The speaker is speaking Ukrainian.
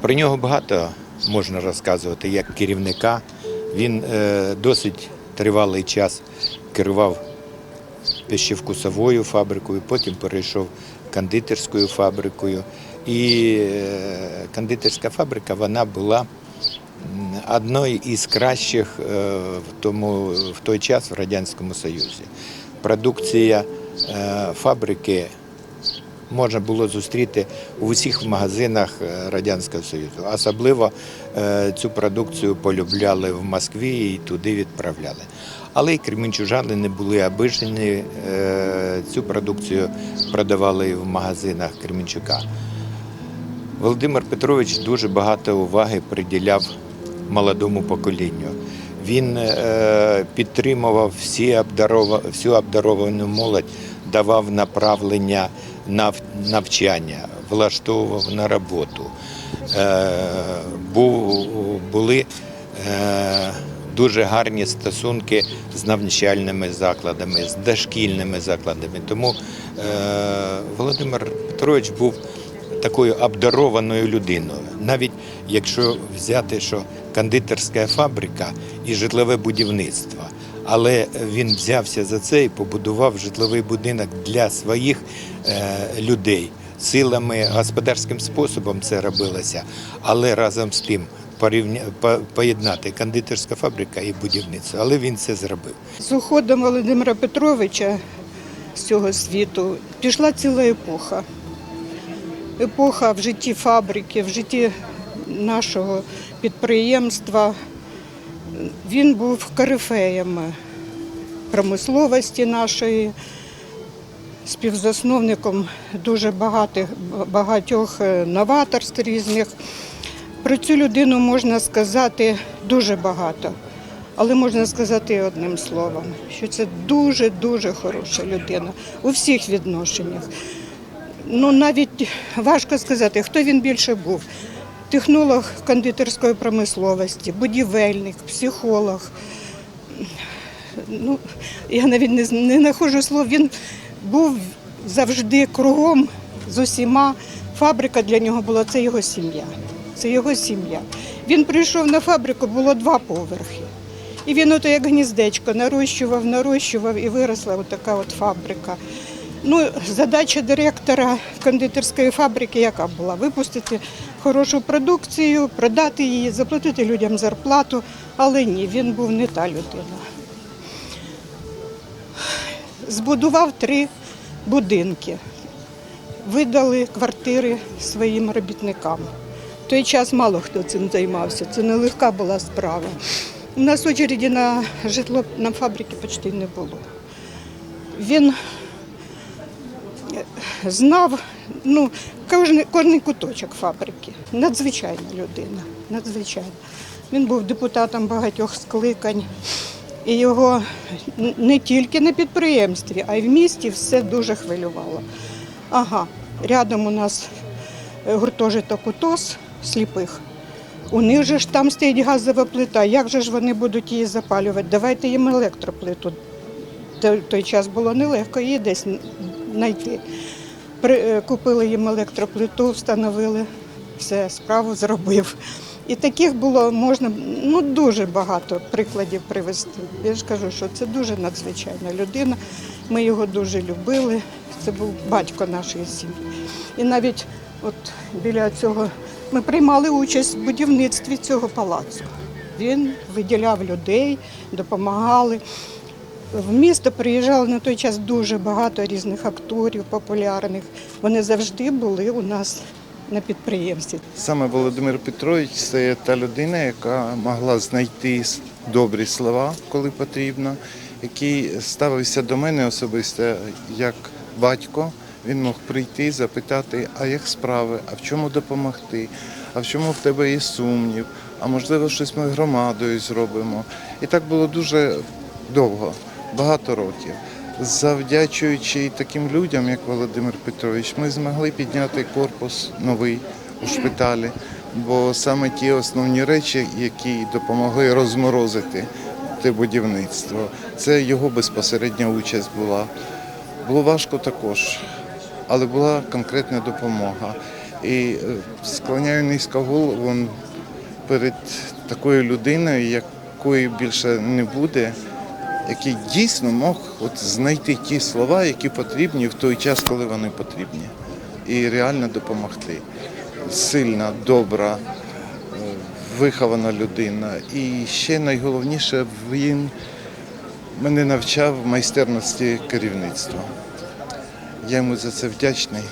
Про нього багато можна розказувати як керівника. Він е, досить тривалий час керував пищевкусовою фабрикою, потім перейшов кондитерською фабрикою. І е, кондитерська фабрика вона була одною із кращих е, в, тому, в той час в Радянському Союзі. Продукція фабрики можна було зустріти у всіх магазинах е, Радянського Союзу. Особливо е, цю продукцію полюбляли в Москві і туди відправляли. Але й кремінчужани не були обижені, е, цю продукцію продавали в магазинах Кременчука. Володимир Петрович дуже багато уваги приділяв молодому поколінню. Він підтримував всі обдарова, всю обдаровану молодь, давав направлення на навчання, влаштовував на роботу. Е, були е, дуже гарні стосунки з навчальними закладами, з дошкільними закладами. Тому е, Володимир Петрович був такою обдарованою людиною. Навіть якщо взяти, що кондитерська фабрика і житлове будівництво. Але він взявся за це і побудував житловий будинок для своїх е, людей. Силами, господарським способом це робилося, але разом з тим порівня... поєднати кондитерська фабрика і будівництво. Але він це зробив. З уходом Володимира Петровича з цього світу пішла ціла епоха. Епоха в житті фабрики, в житті нашого підприємства. Він був корифеєм промисловості нашої, співзасновником дуже багатих, багатьох е, новаторств різних. Про цю людину можна сказати дуже багато. Але можна сказати одним словом, що це дуже-дуже хороша людина у всіх відношеннях. Ну навіть важко сказати, хто він більше був. Технолог кондитерської промисловості, будівельник, психолог. Ну, я навіть не, не знаходжу слов. Він був завжди кругом з усіма. Фабрика для нього була це його сім'я. Це його сім'я. Він прийшов на фабрику, було два поверхи. І він ото як гніздечко нарощував, нарощував і виросла така от фабрика. Ну, задача директора кондитерської фабрики яка була? Випустити хорошу продукцію, продати її, заплатити людям зарплату. Але ні, він був не та людина. Збудував три будинки, видали квартири своїм робітникам. В той час мало хто цим займався, це нелегка була справа. У нас очереді на житло на фабрики почти не було. Він знав ну, кожен, кожен куточок фабрики. Надзвичайна людина. Надзвичайна. Він був депутатом багатьох скликань. І його не тільки на підприємстві, а й в місті все дуже хвилювало. Ага, рядом у нас гуртожиток УТОС сліпих. У них же ж там стоїть газова плита. Як же ж вони будуть її запалювати? Давайте їм електроплиту. Той час було нелегко її десь знайти. Е, купили їм електроплиту, встановили, все, справу зробив. І таких було можна ну, дуже багато прикладів привести. Я ж кажу, що це дуже надзвичайна людина. Ми його дуже любили. Це був батько нашої сім'ї. І навіть от біля цього ми приймали участь в будівництві цього палацу. Він виділяв людей, допомагали. В місто приїжджало на той час дуже багато різних акторів популярних. Вони завжди були у нас на підприємстві. Саме Володимир Петрович це та людина, яка могла знайти добрі слова, коли потрібно, який ставився до мене особисто як батько. Він мог прийти, запитати, а як справи, а в чому допомогти, а в чому в тебе є сумнів, а можливо, щось ми громадою зробимо. І так було дуже довго, багато років. Завдячуючи таким людям, як Володимир Петрович, ми змогли підняти корпус новий у шпиталі, бо саме ті основні речі, які допомогли розморозити те будівництво, це його безпосередня участь була. Було важко також, але була конкретна допомога. І е, склоняю низько голову перед такою людиною, якої більше не буде, який дійсно мог от знайти ті слова, які потрібні в той час, коли вони потрібні, і реально допомогти. Сильна, добра, е, вихована людина. І ще найголовніше, він мене навчав майстерності керівництва. Я йому за це вдячний.